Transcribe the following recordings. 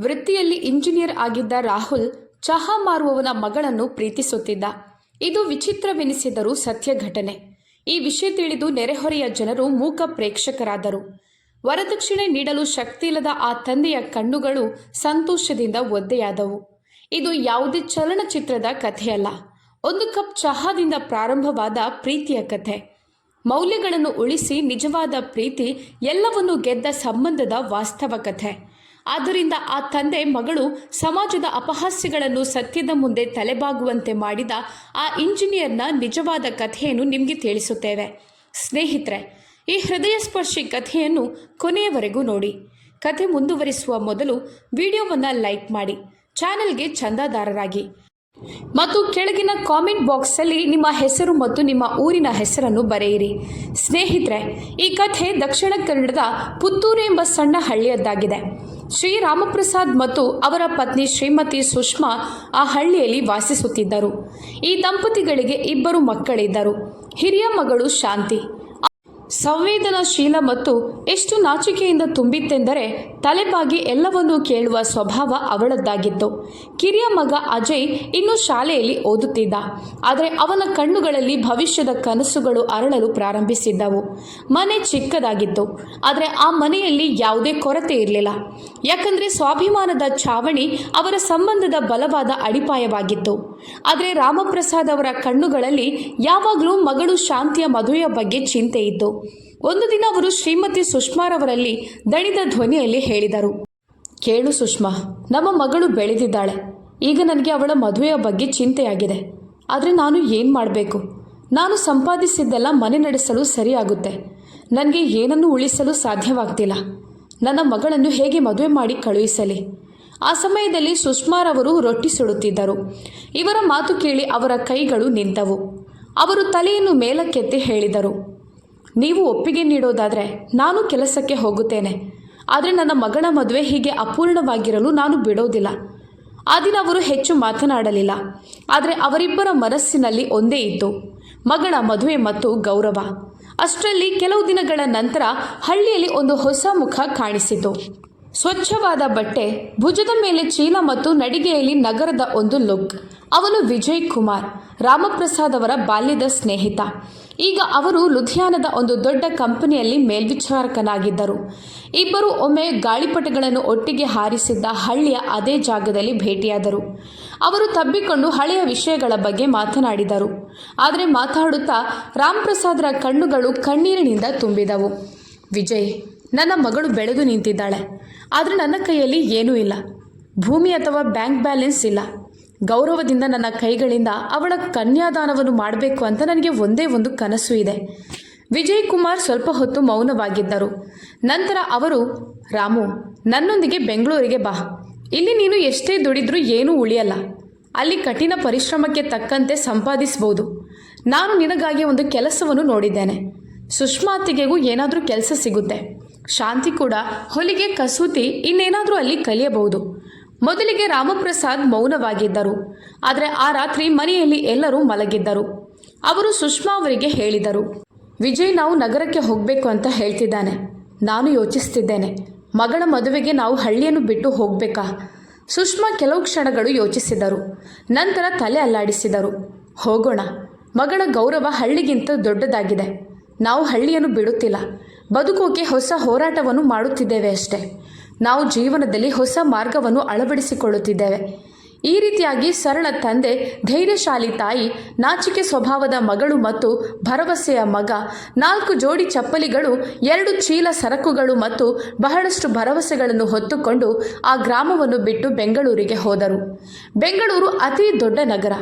ವೃತ್ತಿಯಲ್ಲಿ ಇಂಜಿನಿಯರ್ ಆಗಿದ್ದ ರಾಹುಲ್ ಚಹಾ ಮಾರುವವನ ಮಗಳನ್ನು ಪ್ರೀತಿಸುತ್ತಿದ್ದ. ಇದು ವಿಚಿತ್ರವೆನಿಸಿದರೂ ಸತ್ಯ ಘಟನೆ. ಈ ವಿಷಯ ತಿಳಿದು ನೆರೆಹೊರೆಯ ಜನರು ಮೂಕ ಪ್ರೇಕ್ಷಕರಾದರು. ವರದಕ್ಷಿಣೆ ನೀಡಲು ಶಕ್ತಿಯಿಲ್ಲದ ಆ ತಂದೆಯ ಕಣ್ಣುಗಳು ಸಂತೋಷದಿಂದ ಒದ್ದೆಯಾದವು. ಇದು ಯಾವುದೇ ಚಲನಚಿತ್ರದ ಕಥೆಯಲ್ಲ. ಒಂದು ಕಪ್ ಚಹಾದಿಂದ ಪ್ರಾರಂಭವಾದ ಪ್ರೀತಿಯ ಕಥೆ. ಮೌಲ್ಯಗಳನ್ನು ಉಳಿಸಿ ನಿಜವಾದ ಪ್ರೀತಿ ಎಲ್ಲವನ್ನು ಗೆದ್ದ ಸಂಬಂಧದ ವಾಸ್ತವ ಕಥೆ. ಆದ್ದರಿಂದ ಆ ತಂದೆ ಮಗಳು ಸಮಾಜದ ಅಪಹಾಸ್ಯಗಳನ್ನು ಸತ್ಯದ ಮುಂದೆ ತಲೆಬಾಗುವಂತೆ ಮಾಡಿದ ಆ ಇಂಜಿನಿಯರ್ನ ನಿಜವಾದ ಕಥೆಯನ್ನು ನಿಮಗೆ ತಿಳಿಸುತ್ತೇವೆ. ಸ್ನೇಹಿತರೆ, ಈ ಹೃದಯ ಸ್ಪರ್ಶಿ ಕಥೆಯನ್ನು ಕೊನೆಯವರೆಗೂ ನೋಡಿ. ಕಥೆ ಮುಂದುವರಿಸುವ ಮೊದಲು ವಿಡಿಯೋವನ್ನು ಲೈಕ್ ಮಾಡಿ. ಚಾನೆಲ್ಗೆ ಚಂದಾದಾರರಾಗಿ. ಮತ್ತು ಕೆಳಗಿನ ಕಾಮೆಂಟ್ ಬಾಕ್ಸಲ್ಲಿ ನಿಮ್ಮ ಹೆಸರು ಮತ್ತು ನಿಮ್ಮ ಊರಿನ ಹೆಸರನ್ನು ಬರೆಯಿರಿ. ಸ್ನೇಹಿತರೆ, ಈ ಕಥೆ ದಕ್ಷಿಣ ಕನ್ನಡದ ಪುತ್ತೂರು ಎಂಬ ಸಣ್ಣ ಹಳ್ಳಿಯದ್ದಾಗಿದೆ. ಶ್ರೀ ರಾಮಪ್ರಸಾದ್ ಮತ್ತು ಅವರ ಪತ್ನಿ ಶ್ರೀಮತಿ ಸುಷ್ಮಾ ಆ ಹಳ್ಳಿಯಲ್ಲಿ ವಾಸಿಸುತ್ತಿದ್ದರು. ಈ ದಂಪತಿಗಳಿಗೆ ಇಬ್ಬರು ಮಕ್ಕಳಿದ್ದರು. ಹಿರಿಯ ಮಗಳು ಶಾಂತಿ. ಸಂವೇದನಾಶೀಲ ಮತ್ತು ಎಷ್ಟು ನಾಚಿಕೆಯಿಂದ ತುಂಬಿತ್ತೆಂದರೆ ತಲೆಬಾಗಿ ಎಲ್ಲವನ್ನೂ ಕೇಳುವ ಸ್ವಭಾವ ಅವಳದ್ದಾಗಿತ್ತು. ಕಿರಿಯ ಮಗ ಅಜಯ್ ಇನ್ನು ಶಾಲೆಯಲ್ಲಿ ಓದುತ್ತಿದ್ದ. ಆದರೆ ಅವನ ಕಣ್ಣುಗಳಲ್ಲಿ ಭವಿಷ್ಯದ ಕನಸುಗಳು ಅರಳಲು ಪ್ರಾರಂಭಿಸಿದ್ದವು. ಮನೆ ಚಿಕ್ಕದಾಗಿತ್ತು. ಆದರೆ ಆ ಮನೆಯಲ್ಲಿ ಯಾವುದೇ ಕೊರತೆ ಇರಲಿಲ್ಲ. ಯಾಕಂದರೆ ಸ್ವಾಭಿಮಾನದ ಛಾವಣಿ ಅವರ ಸಂಬಂಧದ ಬಲವಾದ ಅಡಿಪಾಯವಾಗಿತ್ತು. ಆದರೆ ರಾಮಪ್ರಸಾದ್ ಅವರ ಕಣ್ಣುಗಳಲ್ಲಿ ಯಾವಾಗಲೂ ಮಗಳು ಶಾಂತಿಯ ಮದುವೆಯ ಬಗ್ಗೆ ಚಿಂತೆ ಇತ್ತು. ಒಂದು ದಿನ ಅವರು ಶ್ರೀಮತಿ ಸುಷ್ಮಾರವರಲ್ಲಿ ದಣಿದ ಧ್ವನಿಯಲ್ಲಿ ಹೇಳಿದರು. ಕೇಳು ಸುಷ್ಮಾ, ನಮ್ಮ ಮಗಳು ಬೆಳೆದಿದ್ದಾಳೆ. ಈಗ ನನಗೆ ಅವಳ ಮದುವೆಯ ಬಗ್ಗೆ ಚಿಂತೆಯಾಗಿದೆ. ಆದರೆ ನಾನು ಏನು ಮಾಡಬೇಕು? ನಾನು ಸಂಪಾದಿಸಿದ್ದೆಲ್ಲ ಮನೆ ನಡೆಸಲು ಸರಿಯಾಗುತ್ತೆ. ನನಗೆ ಏನನ್ನು ಉಳಿಸಲು ಸಾಧ್ಯವಾಗ್ತಿಲ್ಲ. ನನ್ನ ಮಗಳನ್ನು ಹೇಗೆ ಮದುವೆ ಮಾಡಿ ಕಳುಹಿಸಲಿ? ಆ ಸಮಯದಲ್ಲಿ ಸುಷ್ಮಾರವರು ರೊಟ್ಟಿ ಸುಡುತ್ತಿದ್ದರು. ಇವರ ಮಾತು ಕೇಳಿ ಅವರ ಕೈಗಳು ನಿಂತವು. ಅವರು ತಲೆಯನ್ನು ಮೇಲಕ್ಕೆತ್ತಿ ಹೇಳಿದರು. ನೀವು ಒಪ್ಪಿಗೆ ನೀಡೋದಾದರೆ ನಾನು ಕೆಲಸಕ್ಕೆ ಹೋಗುತ್ತೇನೆ. ಆದರೆ ನನ್ನ ಮಗಳ ಮದುವೆ ಹೀಗೆ ಅಪೂರ್ಣವಾಗಿರಲು ನಾನು ಬಿಡೋದಿಲ್ಲ. ಆ ದಿನ ಅವರು ಹೆಚ್ಚು ಮಾತನಾಡಲಿಲ್ಲ. ಆದರೆ ಅವರಿಬ್ಬರ ಮನಸ್ಸಿನಲ್ಲಿ ಒಂದೇ ಇತ್ತು, ಮಗಳ ಮದುವೆ ಮತ್ತು ಗೌರವ. ಅಷ್ಟರಲ್ಲಿ ಕೆಲವು ದಿನಗಳ ನಂತರ ಹಳ್ಳಿಯಲ್ಲಿ ಒಂದು ಹೊಸ ಮುಖ ಕಾಣಿಸಿತು. ಸ್ವಚ್ಛವಾದ ಬಟ್ಟೆ, ಭುಜದ ಮೇಲೆ ಚೀಲ ಮತ್ತು ನಡಿಗೆಯಲ್ಲಿ ನಗರದ ಒಂದು ಲುಕ್. ಅವನು ವಿಜಯ್ ಕುಮಾರ್, ರಾಮಪ್ರಸಾದ್ ಅವರ ಬಾಲ್ಯದ ಸ್ನೇಹಿತ. ಈಗ ಅವರು ಲುಧಿಯಾನದ ಒಂದು ದೊಡ್ಡ ಕಂಪನಿಯಲ್ಲಿ ಮೇಲ್ವಿಚಾರಕನಾಗಿದ್ದರು. ಇಬ್ಬರು ಒಮ್ಮೆ ಗಾಳಿಪಟಗಳನ್ನು ಒಟ್ಟಿಗೆ ಹಾರಿಸಿದ್ದ ಹಳ್ಳಿಯ ಅದೇ ಜಾಗದಲ್ಲಿ ಭೇಟಿಯಾದರು. ಅವರು ತಬ್ಬಿಕೊಂಡು ಹಳೆಯ ವಿಷಯಗಳ ಬಗ್ಗೆ ಮಾತನಾಡಿದರು. ಆದರೆ ಮಾತಾಡುತ್ತಾ ರಾಮ್ಪ್ರಸಾದ್ರ ಕಣ್ಣುಗಳು ಕಣ್ಣೀರಿನಿಂದ ತುಂಬಿದವು. ವಿಜಯ್, ನನ್ನ ಮಗಳು ಬೆಳೆದು ನಿಂತಿದ್ದಾಳೆ. ಆದರೆ ನನ್ನ ಕೈಯಲ್ಲಿ ಏನೂ ಇಲ್ಲ. ಭೂಮಿ ಅಥವಾ ಬ್ಯಾಂಕ್ ಬ್ಯಾಲೆನ್ಸ್ ಇಲ್ಲ. ಗೌರವದಿಂದ ನನ್ನ ಕೈಗಳಿಂದ ಅವಳ ಕನ್ಯಾದಾನವನ್ನು ಮಾಡಬೇಕು ಅಂತ ನನಗೆ ಒಂದೇ ಒಂದು ಕನಸು ಇದೆ. ವಿಜಯ್ ಕುಮಾರ್ ಸ್ವಲ್ಪ ಹೊತ್ತು ಮೌನವಾಗಿದ್ದರು. ನಂತರ ಅವರು, ರಾಮು, ನನ್ನೊಂದಿಗೆ ಬೆಂಗಳೂರಿಗೆ ಬಾ. ಇಲ್ಲಿ ನೀನು ಎಷ್ಟೇ ದುಡಿದ್ರೂ ಏನೂ ಉಳಿಯಲ್ಲ. ಅಲ್ಲಿ ಕಠಿಣ ಪರಿಶ್ರಮಕ್ಕೆ ತಕ್ಕಂತೆ ಸಂಪಾದಿಸಬಹುದು ನಾನು ನಿನಗಾಗಿ ಒಂದು ಕೆಲಸವನ್ನು ನೋಡಿದ್ದೇನೆ. ಸುಷ್ಮಾತಿಗೆಗೂ ಏನಾದರೂ ಕೆಲಸ ಸಿಗುತ್ತೆ. ಶಾಂತಿ ಕೂಡ, ಹೊಲಿಗೆ, ಕಸೂತಿ ಇನ್ನೇನಾದರೂ ಅಲ್ಲಿ ಕಲಿಯಬಹುದು. ಮೊದಲಿಗೆ ರಾಮಪ್ರಸಾದ್ ಮೌನವಾಗಿದ್ದರು. ಆದರೆ ಆ ರಾತ್ರಿ ಮನೆಯಲ್ಲಿ ಎಲ್ಲರೂ ಮಲಗಿದ್ದರು. ಅವರು ಸುಷ್ಮಾ ಅವರಿಗೆ ಹೇಳಿದರು, ವಿಜಯ್, ನಾವು ನಗರಕ್ಕೆ ಹೋಗಬೇಕು ಅಂತ ಹೇಳ್ತಿದ್ದಾನೆ. ನಾನು ಯೋಚಿಸ್ತಿದ್ದೇನೆ. ಮಗಳ ಮದುವೆಗೆ ನಾವು ಹಳ್ಳಿಯನ್ನು ಬಿಟ್ಟು ಹೋಗಬೇಕಾ? ಸುಷ್ಮಾ ಕೆಲವು ಕ್ಷಣಗಳು ಯೋಚಿಸಿದರು. ನಂತರ ತಲೆ ಅಲ್ಲಾಡಿಸಿದರು, ಹೋಗೋಣ. ಮಗಳ ಗೌರವ ಹಳ್ಳಿಗಿಂತ ದೊಡ್ಡದಾಗಿದೆ. ನಾವು ಹಳ್ಳಿಯನ್ನು ಬಿಡುತ್ತಿಲ್ಲ. ಬದುಕೋಕೆ ಹೊಸ ಹೋರಾಟವನ್ನು ಮಾಡುತ್ತಿದ್ದೇವೆ ಅಷ್ಟೇ. ನಾವು ಜೀವನದಲ್ಲಿ ಹೊಸ ಮಾರ್ಗವನ್ನು ಅಳವಡಿಸಿಕೊಳ್ಳುತ್ತಿದ್ದೇವೆ. ಈ ರೀತಿಯಾಗಿ ಸರಳ ತಂದೆ, ಧೈರ್ಯಶಾಲಿ ತಾಯಿ, ನಾಚಿಕೆ ಸ್ವಭಾವದ ಮಗಳು ಮತ್ತು ಭರವಸೆಯ ಮಗ, ನಾಲ್ಕು ಜೋಡಿ ಚಪ್ಪಲಿಗಳು, ಎರಡು ಚೀಲ ಸರಕುಗಳು ಮತ್ತು ಬಹಳಷ್ಟು ಭರವಸೆಗಳನ್ನು ಹೊತ್ತುಕೊಂಡು ಆ ಗ್ರಾಮವನ್ನು ಬಿಟ್ಟು ಬೆಂಗಳೂರಿಗೆ ಹೋದರು. ಬೆಂಗಳೂರು ಅತಿ ದೊಡ್ಡ ನಗರ.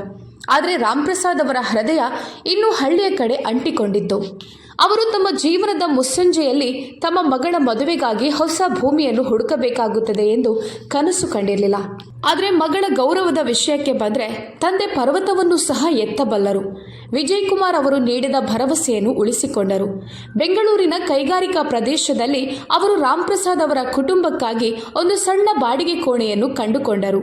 ಆದರೆ ರಾಮ್ಪ್ರಸಾದ್ ಅವರ ಹೃದಯ ಇನ್ನೂ ಹಳ್ಳಿಯ ಕಡೆ ಅಂಟಿಕೊಂಡಿತ್ತು. ಅವರು ತಮ್ಮ ಜೀವನದ ಮುಸ್ಸಂಜೆಯಲ್ಲಿ ತಮ್ಮ ಮಗಳ ಮದುವೆಗಾಗಿ ಹೊಸ ಭೂಮಿಯನ್ನು ಹುಡುಕಬೇಕಾಗುತ್ತದೆ ಎಂದು ಕನಸು ಕಂಡಿರಲಿಲ್ಲ. ಆದರೆ ಮಗಳ ಗೌರವದ ವಿಷಯಕ್ಕೆ ಬಂದರೆ ತಂದೆ ಪರ್ವತವನ್ನು ಸಹ ಎತ್ತಬಲ್ಲರು. ವಿಜಯ್ ಕುಮಾರ್ ಅವರು ನೀಡಿದ ಭರವಸೆಯನ್ನು ಉಳಿಸಿಕೊಂಡರು. ಬೆಂಗಳೂರಿನ ಕೈಗಾರಿಕಾ ಪ್ರದೇಶದಲ್ಲಿ ಅವರು ರಾಮ್ಪ್ರಸಾದ್ ಅವರ ಕುಟುಂಬಕ್ಕಾಗಿ ಒಂದು ಸಣ್ಣ ಬಾಡಿಗೆ ಕೋಣೆಯನ್ನು ಕಂಡುಕೊಂಡರು.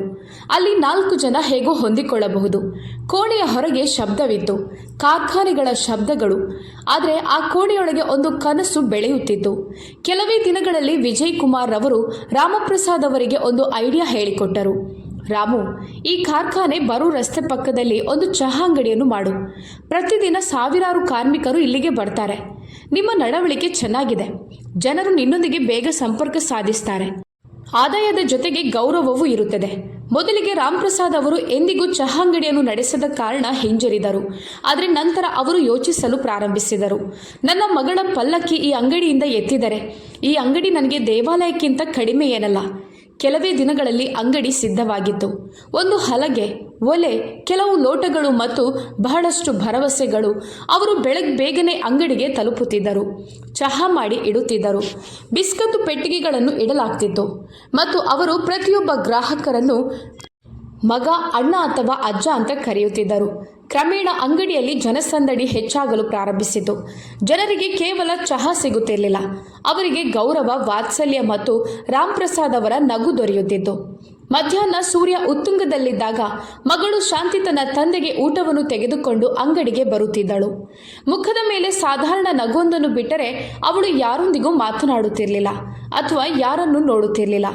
ಅಲ್ಲಿ ನಾಲ್ಕು ಜನ ಹೇಗೋ ಹೊಂದಿಕೊಳ್ಳಬಹುದು. ಕೋಣೆಯ ಹೊರಗೆ ಶಬ್ದವಿತ್ತು. ಕಾರ್ಖಾನೆಗಳ ಶಬ್ದಗಳು. ಆದರೆ ಆ ಕೋಣೆಯೊಳಗೆ ಒಂದು ಕನಸು ಬೆಳೆಯುತ್ತಿತ್ತು. ಕೆಲವೇ ದಿನಗಳಲ್ಲಿ ವಿಜಯ್ ಕುಮಾರ್ ರವರು ರಾಮಪ್ರಸಾದ್ ಅವರಿಗೆ ಒಂದು ಐಡಿಯಾ ಹೇಳಿಕೊಟ್ಟರು. ರಾಮು, ಈ ಕಾರ್ಖಾನೆ ಬರು ರಸ್ತೆ ಪಕ್ಕದಲ್ಲಿ ಒಂದು ಚಹಾ ಅಂಗಡಿಯನ್ನು ಮಾಡು. ಪ್ರತಿದಿನ ಸಾವಿರಾರು ಕಾರ್ಮಿಕರು ಇಲ್ಲಿಗೆ ಬರ್ತಾರೆ. ನಿಮ್ಮ ನಡವಳಿಕೆ ಚೆನ್ನಾಗಿದೆ. ಜನರು ನಿನ್ನೊಂದಿಗೆ ಬೇಗ ಸಂಪರ್ಕ ಸಾಧಿಸ್ತಾರೆ. ಆದಾಯದ ಜೊತೆಗೆ ಗೌರವವೂ ಇರುತ್ತದೆ. ಮೊದಲಿಗೆ ರಾಮ್ಪ್ರಸಾದ್ ಅವರು ಎಂದಿಗೂ ಚಹಾ ಅಂಗಡಿಯನ್ನು ನಡೆಸದ ಕಾರಣ ಹಿಂಜರಿದರು. ಆದರೆ ನಂತರ ಅವರು ಯೋಚಿಸಲು ಪ್ರಾರಂಭಿಸಿದರು. ನನ್ನ ಮಗಳ ಪಲ್ಲಕ್ಕಿ ಈ ಅಂಗಡಿಯಿಂದ ಎತ್ತಿದರೆ. ಈ ಅಂಗಡಿ ನನಗೆ ದೇವಾಲಯಕ್ಕಿಂತ ಕಡಿಮೆ ಏನಲ್ಲ. ಕೆಲವೇ ದಿನಗಳಲ್ಲಿ ಅಂಗಡಿ ಸಿದ್ಧವಾಗಿತ್ತು. ಒಂದು ಹಲಗೆ, ಒಲೆ, ಕೆಲವು ಲೋಟಗಳು ಮತ್ತು ಬಹಳಷ್ಟು ಭರವಸೆಗಳು ಅವರು ಬೆಳಗ್ಗೆ ಬೇಗನೆ ಅಂಗಡಿಗೆ ತಲುಪುತ್ತಿದ್ದರು. ಚಹಾ ಮಾಡಿ ಇಡುತ್ತಿದ್ದರು. ಬಿಸ್ಕತ್ತು ಪೆಟ್ಟಿಗೆಗಳನ್ನು ಇಡಲಾಗ್ತಿತ್ತು. ಮತ್ತು ಅವರು ಪ್ರತಿಯೊಬ್ಬ ಗ್ರಾಹಕರನ್ನು ಮಗ, ಅಣ್ಣ ಅಥವಾ ಅಜ್ಜ ಅಂತ ಕರೆಯುತ್ತಿದ್ದರು. ಕ್ರಮೇಣ ಅಂಗಡಿಯಲ್ಲಿ ಜನಸಂದಡಿ ಹೆಚ್ಚಾಗಲು ಪ್ರಾರಂಭಿಸಿತು. ಜನರಿಗೆ ಕೇವಲ ಚಹಾ ಸಿಗುತ್ತಿರಲಿಲ್ಲ. ಅವರಿಗೆ ಗೌರವ, ವಾತ್ಸಲ್ಯ ಮತ್ತು ರಾಮ್ಪ್ರಸಾದ್ ಅವರ ನಗು ದೊರೆಯುತ್ತಿತ್ತು. ಮಧ್ಯಾಹ್ನ ಸೂರ್ಯ ಉತ್ತುಂಗದಲ್ಲಿದ್ದಾಗ ಮಗಳು ಶಾಂತಿ ತನ್ನ ತಂದೆಗೆ ಊಟವನ್ನು ತೆಗೆದುಕೊಂಡು ಅಂಗಡಿಗೆ ಬರುತ್ತಿದ್ದಳು. ಮುಖದ ಮೇಲೆ ಸಾಧಾರಣ ನಗುವೊಂದನ್ನು ಬಿಟ್ಟರೆ ಅವಳು ಯಾರೊಂದಿಗೂ ಮಾತನಾಡುತ್ತಿರಲಿಲ್ಲ ಅಥವಾ ಯಾರನ್ನೂ ನೋಡುತ್ತಿರಲಿಲ್ಲ.